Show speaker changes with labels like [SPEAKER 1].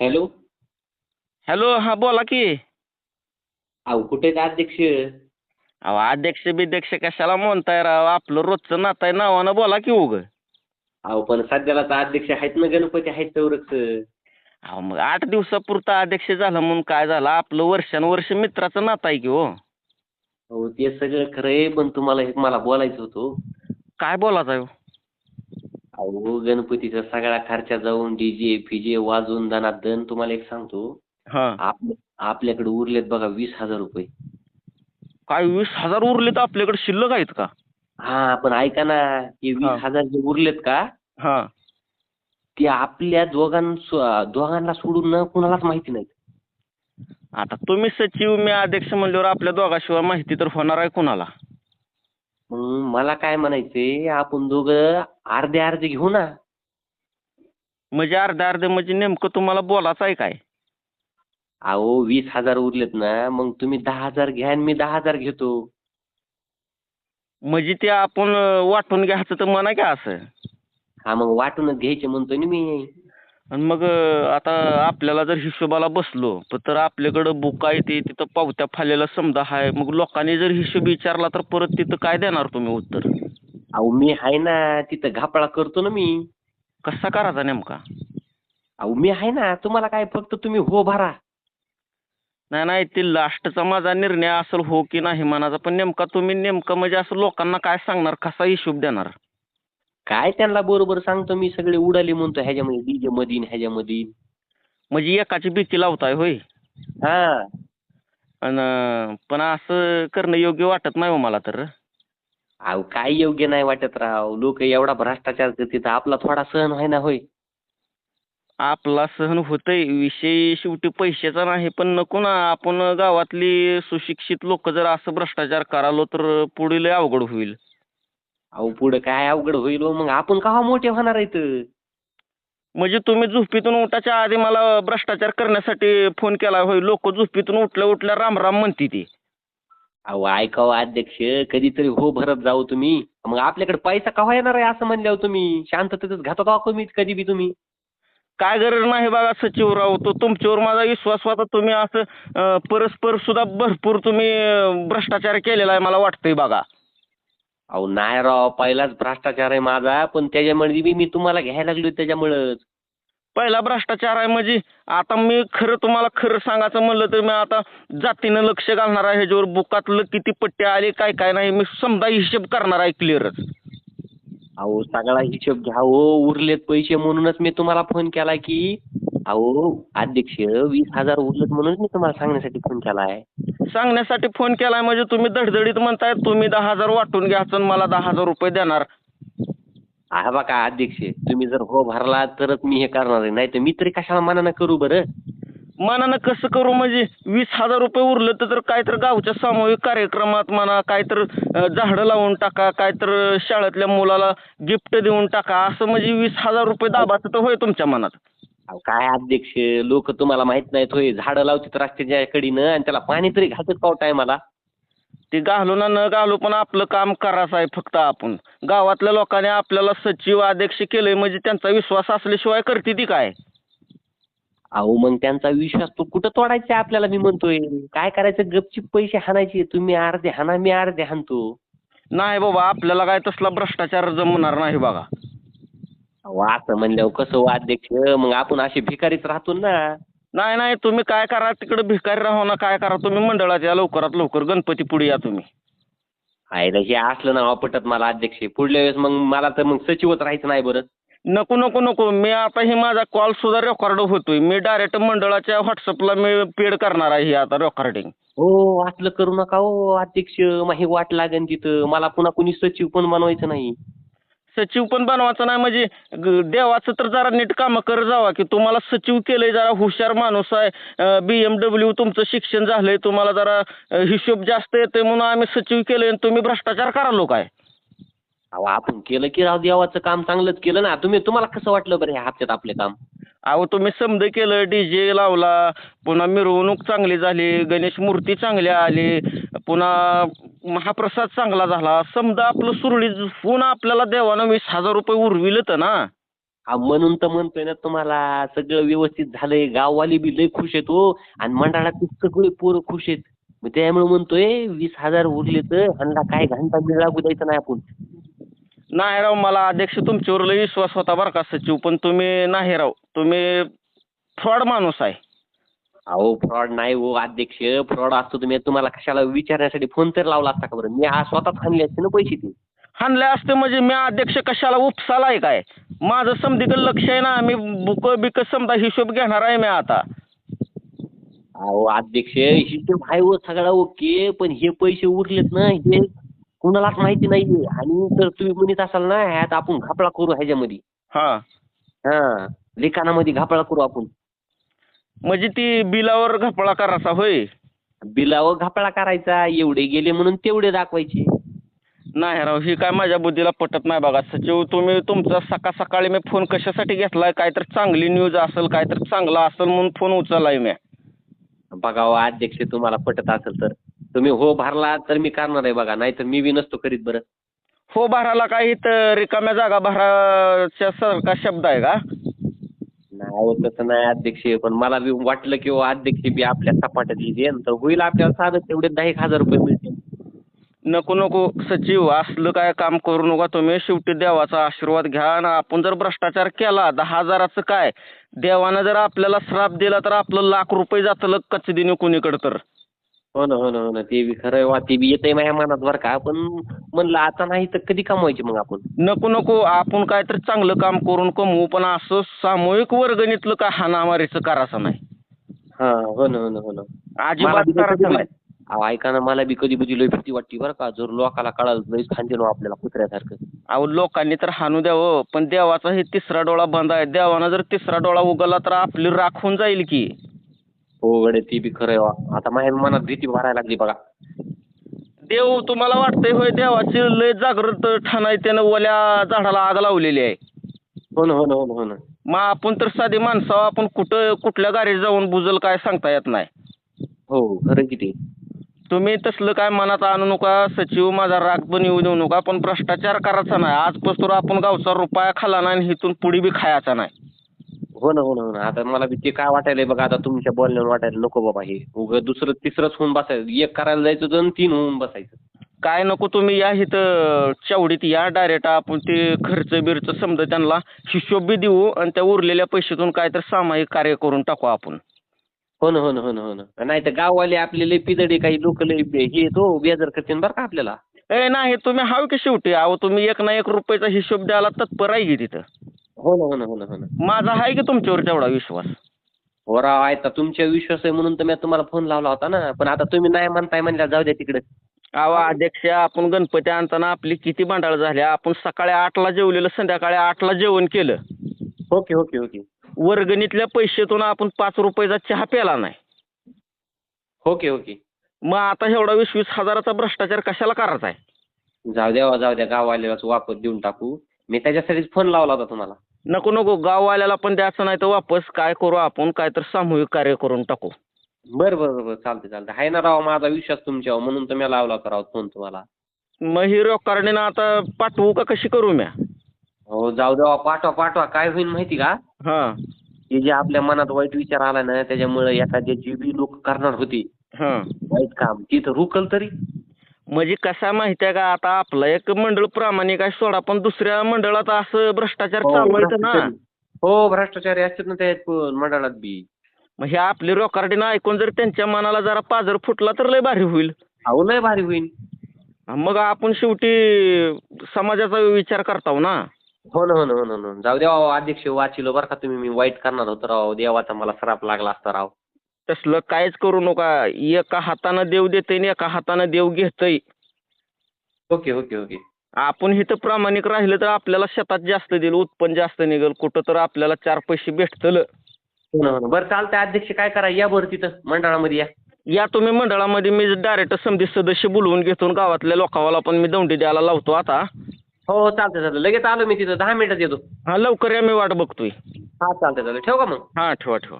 [SPEAKER 1] Hello.
[SPEAKER 2] Hello हा बोला की.
[SPEAKER 1] अहो कुठे आहेत अध्यक्ष?
[SPEAKER 2] अहो अध्यक्ष बिध्यक्ष कशाला म्हणताय राव? आपलं रोजचं नातं आहे नावानं बोला की उग.
[SPEAKER 1] अहो पण सध्याला तर अध्यक्ष आहेत ना गणपती आहेत तेवढंच.
[SPEAKER 2] अहो मग आठ दिवसापुरता अध्यक्ष झालं म्हणून काय झालं? आपलं वर्षानुवर्ष मित्राचं नातं आहे की हो?
[SPEAKER 1] हो ते सगळं खरं आहे पण तुम्हाला एक मला बोलायचं होतं.
[SPEAKER 2] काय बोलायचं आहे हो?
[SPEAKER 1] अहो गणपतीचा सगळा खर्चा जाऊन डीजे फिजे वाजून दणादण तुम्हाला एक सांगतो.
[SPEAKER 2] हा.
[SPEAKER 1] आपल्या आपल्याकडे उरलेत बघा वीस हजार रुपये.
[SPEAKER 2] काय वीस हजार उरले तर आपल्याकडे? शिल्लक आहेत का?
[SPEAKER 1] हा पण ऐका ना ते
[SPEAKER 2] हा.
[SPEAKER 1] वीस हजार जे उरलेत का?
[SPEAKER 2] हा.
[SPEAKER 1] ते आपल्या दोघां दोघांना सोडून न कुणालाच माहिती नाही
[SPEAKER 2] आता तुम्ही सचिव मी अध्यक्ष म्हणल्यावर आपल्या दोघाशिवाय माहिती तर होणार आहे कुणाला?
[SPEAKER 1] मग मला काय म्हणायचंय आपण दोघं अर्धे अर्धे घेऊ ना.
[SPEAKER 2] म्हणजे अर्धे अर्धे म्हणजे नेमकं तुम्हाला बोलायचं आहे काय?
[SPEAKER 1] अहो वीस हजार उरलेत ना मग तुम्ही दहा हजार घ्या आणि मी दहा हजार घेतो.
[SPEAKER 2] म्हणजे ते आपण अं, वाटून घ्यायचं तर म्हणा की असं.
[SPEAKER 1] हा मग वाटूनच घ्यायचे म्हणतोय ना मी.
[SPEAKER 2] आणि मग आता आपल्याला जर हिशोबाला बसलो तर आपल्याकडं बुक आहे ते तिथं पावत्या फाडलेला समजा आहे मग लोकांनी जर हिशोब विचारला तर परत तिथं काय देणार तुम्ही उत्तर?
[SPEAKER 1] अहो मी आहे ना तिथं घापळा करतो ना मी.
[SPEAKER 2] कसा करायचा नेमका?
[SPEAKER 1] अहो मी आहे ना तुम्हाला काय फक्त तुम्ही हो भरा.
[SPEAKER 2] नाही नाही ते लास्टचा माझा निर्णय असेल हो की नाही मनाचा पण नेमका तुम्ही नेमकं म्हणजे असं लोकांना काय सांगणार कसा हिशोब देणार?
[SPEAKER 1] काय त्यांना बरोबर सांगतो मी? सगळे उडाले म्हणतो ह्याच्यामध्ये डीजे मधीन ह्याच्यामध्ये.
[SPEAKER 2] म्हणजे एकाची भीती लावताय होय.
[SPEAKER 1] हा.
[SPEAKER 2] आणि पण असं करणं योग्य वाटत नाही हो मला तर.
[SPEAKER 1] अहो काय योग्य नाही वाटत राव. लोक एवढा भ्रष्टाचार करतात आपला थोडा सहन आहे ना होय.
[SPEAKER 2] आपला सहन होतंय. विषय शेवटी पैशाचा नाही पण नको ना. आपण गावातली सुशिक्षित लोक जर असं भ्रष्टाचार करालो तर पुढे लय अवघड होईल.
[SPEAKER 1] अहो पुढं काय अवघड होईल हो, मग आपण का मोठे होणार आहेत?
[SPEAKER 2] म्हणजे तुम्ही झोपेतून उठाच्या आधी मला भ्रष्टाचार करण्यासाठी फोन केला होय. लोक झोपेतून उठल्या उठल्या राम राम म्हणते ती.
[SPEAKER 1] अहो ऐकावं अध्यक्ष कधीतरी हो भरत जाऊ तुम्ही. मग आपल्याकडे पैसा केव्हा येणार आहे असं म्हणल्यावर तुम्ही? शांततेतच घातात अहो कमी कधी बी तुम्ही.
[SPEAKER 2] काय गरज नाही बघा सचिवराव तो तुमच्यावर माझा विश्वास होता. तुम्ही असं अं, परस्पर सुद्धा भरपूर तुम्ही अं, भ्रष्टाचार केलेला आहे मला वाटतंय बघा.
[SPEAKER 1] अहो नाही राव पहिलाच भ्रष्टाचार आहे माझा पण त्याच्यामुळे बी मी तुम्हाला घ्यायला लागलो त्याच्यामुळंच.
[SPEAKER 2] पहिला भ्रष्टाचार आहे म्हणजे आता मी खरं तुम्हाला खरं सांगायचं म्हणलं तर मी आता जातीनं लक्ष घालणार आहे ह्याच्यावर बुकातलं किती पट्टे आले काय काय नाही मी समजा हिशेब करणार आहे क्लिअरच
[SPEAKER 1] अहो सगळा हिशोब घ्या हो उरलेत पैसे म्हणूनच मी तुम्हाला फोन केला की अहो अध्यक्ष वीस हजार उरलेत म्हणूनच मी तुम्हाला सांगण्यासाठी फोन केला आहे
[SPEAKER 2] सांगण्यासाठी फोन केलाय म्हणजे तुम्ही धडधडीत म्हणताय तुम्ही दहा हजार वाटून घ्यायचं आणि मला दहा हजार रुपये देणार.
[SPEAKER 1] हा बघा अध्यक्ष तुम्ही जर हो भरला तरच मी हे करणार आहे. नाही तर मी तरी कशाला मनानं करू बरं?
[SPEAKER 2] मनानं कसं करू म्हणजे? वीस हजार रुपये उरलं तर तर काय तर गावच्या सामूहिक कार्यक्रमात म्हणा काय तर अं, झाडं लावून टाका काय तर शाळेतल्या मुलाला गिफ्ट देऊन टाका. असं म्हणजे वीस हजार रुपये दाबाचं तर होय तुमच्या मनात.
[SPEAKER 1] अहो काय अध्यक्ष? लोक तुम्हाला माहीत नाहीत होय. झाडं लावतात रस्त्याच्या कडीनं आणि त्याला पाणी तरी घालतात का टायमाला?
[SPEAKER 2] ते घालू ना न घालू पण आपलं काम करायचं आहे फक्त आपण. गावातल्या लोकांनी आपल्याला सचिव अध्यक्ष केलंय म्हणजे त्यांचा विश्वास असल्याशिवाय करते ती काय?
[SPEAKER 1] अहो मग त्यांचा विश्वास तो कुठं तोडायचा आपल्याला मी म्हणतोय? काय करायचं? गपचीप पैसे हाणायचे. तुम्ही अर्धे हाना मी अर्धे हाणतो.
[SPEAKER 2] नाही बाबा आपल्याला काय तसला भ्रष्टाचार जमणार नाही बघा.
[SPEAKER 1] असं म्हणल्यावर कसं हो अध्यक्ष? मग आपण असे भिकारीच राहतो ना.
[SPEAKER 2] नाही नाही तुम्ही काय करा तिकडे भिकारी राहू ना काय करा तुम्ही मंडळात या लवकरात लवकर गणपती पुढे या तुम्ही.
[SPEAKER 1] आयला हे असलं ना पटत मला अध्यक्ष. पुढल्या वेळेस मग मला तर मग सचिवच राहायचं नाही बरं.
[SPEAKER 2] नको नको नको. मी आता हे माझा कॉल सुद्धा रेकॉर्ड होतोय. मी डायरेक्ट मंडळाच्या व्हॉट्सअपला मी पेड करणार आहे आता रेकॉर्डिंग
[SPEAKER 1] हो असलं करू नका हो अध्यक्ष. माही वाट लागेल तिथं. मला पुन्हा कुणी सचिव पण बनवायचं नाही.
[SPEAKER 2] सचिव पण बनवायचं नाही. म्हणजे ग- देवाचं तर जरा नीट कामं करत जावा की तुम्हाला सचिव केलंय जरा हुशार माणूस आहे. बी एम डब्ल्यू तुमचं शिक्षण झालंय तुम्हाला जरा हिशोब जास्त येतोय म्हणून आम्ही सचिव केलंय आणि तुम्ही भ्रष्टाचार करालो काय?
[SPEAKER 1] अहो आपण केलं की राव देवाचं काम चांगलंच केलं ना. तुम्ही तुम्हाला कसं वाटलं बरं ह्या हप्त्यात आपले काम?
[SPEAKER 2] अहो तुम्ही समज केलं डीजे लावला पुन्हा मिरवणूक चांगली झाली गणेश मूर्ती चांगल्या आली पुन्हा महाप्रसाद चांगला झाला. समजा आपलं सुरळीत पुन्हा आपल्याला देवानं वीस हजार रुपये उरविलं तर ना.
[SPEAKER 1] म्हणून तर म्हणतोय ना तुम्हाला सगळं व्यवस्थित झालंय गाववाली बी लय खुश आहेत हो. आणि मंडळात सगळे पोरं खुश आहेत. मग त्यामुळे म्हणतोय वीस हजार उरले तर ह्यांना काय घंटा मिळा द्यायचा नाही आपण.
[SPEAKER 2] नाही राव मला अध्यक्ष तुमच्यावर लय विश्वास होता बरं का सचिव. पण तुम्ही नाही राव तुम्ही फ्रॉड माणूस आहे.
[SPEAKER 1] अहो फ्रॉड नाही हो अध्यक्ष. फ्रॉड असतो तुम्ही. तुम्हाला कशाला विचारण्यासाठी फोन तर लावला असता का बरं? मी आज स्वतःच आणले असते ना पैसे ते.
[SPEAKER 2] हाणले असते म्हणजे मी अध्यक्ष कशाला उपसालाय काय? माझं समधीकडे लक्ष आहे ना मी बुक बिक समजा हिशोब घेणार आहे मी आता.
[SPEAKER 1] अहो अध्यक्ष हिशोब आहे हो सगळा ओके. पण हे पैसे उरलेत ना हे कुणालाच माहिती नाहीये. आणि जर तुम्ही म्हणत असाल ना ह्यात आपण घापळा करू ह्याच्यामध्ये.
[SPEAKER 2] हा.
[SPEAKER 1] हा. लिखाणामध्ये घापळा करू आपण.
[SPEAKER 2] म्हणजे ती बिलावर घपळा करायचा होय?
[SPEAKER 1] बिलावर घापळा करायचा. एवढे गेले म्हणून तेवढे दाखवायचे.
[SPEAKER 2] नाही राव ही काय माझ्या बुद्धीला पटत नाही बघा. सचिव तुम्ही तुमचा सकाळ सकाळी मी फोन कशासाठी घेतलाय? काय तर चांगली न्यूज असेल काय तर चांगला असेल म्हणून फोन उचललाय मी.
[SPEAKER 1] बघा हो अध्यक्ष तुम्हाला पटत असेल तर. तुम्ही हो भरला तर मी करणार आहे बघा नाहीतर मी बी नसतो करीत बरं.
[SPEAKER 2] हो भराला काय इथं रिकाम्या जागा भराच्या सारखा शब्द आहे का?
[SPEAKER 1] नाही हो तसं नाही अध्यक्ष पण मला बी वाटलं की हो अध्यक्ष बी आपल्या सपाट्यात येते तर होईल आपल्याला साधं तेवढे दहा एक हजार रुपये मिळतील.
[SPEAKER 2] नको नको सचिव असलं काय काम करू नका तुम्ही. शेवटी देवाचा आशीर्वाद घ्या आणि आपण जर भ्रष्टाचार केला दहा हजाराचं काय? देवानं जर आपल्याला श्राप दिला तर आपलं लाख रुपये जातं कच्च दिने कुणीकडं तर.
[SPEAKER 1] हो ना हो ना हो ना. ते बी खरं आहे वा ते बी येतंय माझ्या मनात बरं का. पण म्हणलं आता नाही तर कधी कमवायचे मग आपण?
[SPEAKER 2] नको नको. आपण काय तर चांगलं काम करून कमवू पण असं सामूहिक वर्गणीतलं काय हाणामारीचं करायचं नाही.
[SPEAKER 1] हा हो ना हो ना हो ना. मला
[SPEAKER 2] अजिबात
[SPEAKER 1] बी
[SPEAKER 2] करायचं
[SPEAKER 1] कधी-
[SPEAKER 2] नाही.
[SPEAKER 1] अहो ऐका ना मला बी कधी कधी लय भीती वाटते बरं का. जर लोकाला कळालं लय खांदेलो आपल्याला कुत्र्यासारखं.
[SPEAKER 2] अहो लोकांनी तर हाणू द्यावं पण देवाचा हे तिसरा डोळा बंद आहे. देवानं जर तिसरा डोळा उगवला तर आपली राख होऊन जाईल की.
[SPEAKER 1] हो गडे ते बी खरं वा आता माझ्या मनात भीती भरायला लागली बघा.
[SPEAKER 2] देव तुम्हाला वाटतंय होय देवाची लय जागृत ठाण आहे त्यानं ओल्या झाडाला आग लावलेली आहे.
[SPEAKER 1] हो ना हो ना हो ना हो ना.
[SPEAKER 2] मग आपण तर साधी माणसं आहोत, आपण कुठं कुठल्या गाडी जाऊन बुजल काय सांगता येत नाही.
[SPEAKER 1] हो खरं किती
[SPEAKER 2] तुम्ही तसलं काय मनात आणू नका सचिव माझा राग पण येऊ देऊ नका पण भ्रष्टाचार करायचा नाही. आजपासून आपण गावचा रुपया खाला नाही आणि इथून पुढे बी खायचा नाही.
[SPEAKER 1] हो ना हो ना हो ना. आता मला बी ते काय वाटायलंय बघा आता तुमच्या बोलण्यावर वाटायला नको बाबा हे. उग दुसरं तिसरंच होऊन बसायचं. एक करायला जायचं तर तीन होऊन बसायचं.
[SPEAKER 2] काय नको तुम्ही या इथं चवडीत या डायरेक्ट आपण ते खर्च बिर्च समजा त्यांना हिशोब बी देऊ आणि त्या उरलेल्या पैशातून काय तर सामायिक कार्य करून टाकू आपण.
[SPEAKER 1] हो ना हो ना हो ना हो ना. नाही तर गाववाले आपले लय पिदडे काही लोक लय बे- हे तो बेजार करतील बरं का आपल्याला.
[SPEAKER 2] ए नाही तुम्ही हाव की शेवटी. अहो तुम्ही एक ना एक रुपयाचा हिशोब द्यायला तत्पर आहे की तिथं.
[SPEAKER 1] हो ना हो ना हो ना हो ना.
[SPEAKER 2] माझा आहे की तुमच्यावर तेवढा विश्वास?
[SPEAKER 1] हो राव आता तुमच्या विश्वास आहे म्हणून तर मी तुम्हाला फोन लावला होता ना. पण आता तुम्ही नाही म्हणताय म्हणल्या जाऊ द्या तिकडे.
[SPEAKER 2] अहो अध्यक्ष आपण गणपती आणताना आपली किती भांडाळ झाल्या आपण सकाळी आठला जेवलेलं संध्याकाळी आठला जेवण केलं.
[SPEAKER 1] Okay okay okay.
[SPEAKER 2] वर्गणीतल्या पैशातून आपण पाच रुपयाचा चहा प्याला नाही.
[SPEAKER 1] Okay okay.
[SPEAKER 2] मग आता एवढा वीस वीस हजाराचा भ्रष्टाचार कशाला करायचा आहे?
[SPEAKER 1] जाऊ द्या जाऊ द्या. गाववाल्यालाच वापर देऊन टाकू. मी त्याच्यासाठीच फोन लावला होता तुम्हाला.
[SPEAKER 2] नको नको गाववाल्याला पण द्यायचं नाही तर वापस काय करू आपण? काय तर सामूहिक कार्य करून टाकू.
[SPEAKER 1] बरं बरं बरं चालते चालते आहे ना राव माझा विश्वास तुमच्यावर म्हणून तर मी लावला होता राव फोन तुम्हाला.
[SPEAKER 2] मग ही रेकॉर्डिंग आता पाठवू का कशी करू म्या?
[SPEAKER 1] हो जाऊ द्या पाठवा पाठवा. काय होईल माहिती का?
[SPEAKER 2] हां.
[SPEAKER 1] हे जे आपल्या मनात वाईट विचार आला ना त्याच्यामुळे एखाद्या जी बी लोक करणार होती
[SPEAKER 2] हां.
[SPEAKER 1] वाईट काम तिथं रुकल तरी.
[SPEAKER 2] म्हणजे कसा माहिती आहे का? आता आपलं एक मंडळ प्रामाणिक आहे सोडा पण दुसऱ्या मंडळात असं भ्रष्टाचार
[SPEAKER 1] हो,
[SPEAKER 2] चालवायचं ना?
[SPEAKER 1] भ्रष्टाचारी. हो भ्रष्टाचारी असतात ना त्यात पण मंडळात बी.
[SPEAKER 2] मग हे आपली रेकॉर्डिंग ऐकून जर त्यांच्या मनाला जरा पाजर फुटला तर लय भारी होईल.
[SPEAKER 1] अहो लय भारी होईल.
[SPEAKER 2] मग आपण शेवटी समाजाचा विचार करताव ना?
[SPEAKER 1] हो ना हो ना हो ना हो ना. जाऊ द्या राव, अध्यक्ष वाचिलो बरं का तुम्ही. मी वाईट करणार होतो राव. देवाचा मला श्राप लागला असता राव.
[SPEAKER 2] तसलं काहीच करू नका. एका हातानं देव देतंय आणि एका हातानं देव घेतंय.
[SPEAKER 1] Okay okay okay.
[SPEAKER 2] आपण इथं प्रामाणिक राहिलं तर आपल्याला शेतात जास्त देईल उत्पन्न जास्त निघेल कुठं तर आपल्याला चार पैसे भेटतील.
[SPEAKER 1] हो ना हो ना. बरं चालतंय. अध्यक्ष काय करा? या बरं तिथं मंडळामध्ये या.
[SPEAKER 2] या तुम्ही मंडळामध्ये मी डायरेक्ट समधी सदस्य बोलवून घेतो आणि गावातल्या लोकांना पण मी दौंडी द्यायला लावतो आता.
[SPEAKER 1] हो हो चालतंय चालतंय. लगेच आलो मी तिथं. दहा मिनिटात येतो
[SPEAKER 2] हा लवकर या मी वाट बघतोय.
[SPEAKER 1] हा चालतंय चालतंय. ठेवू का मग?
[SPEAKER 2] हा ठेवा ठेवा.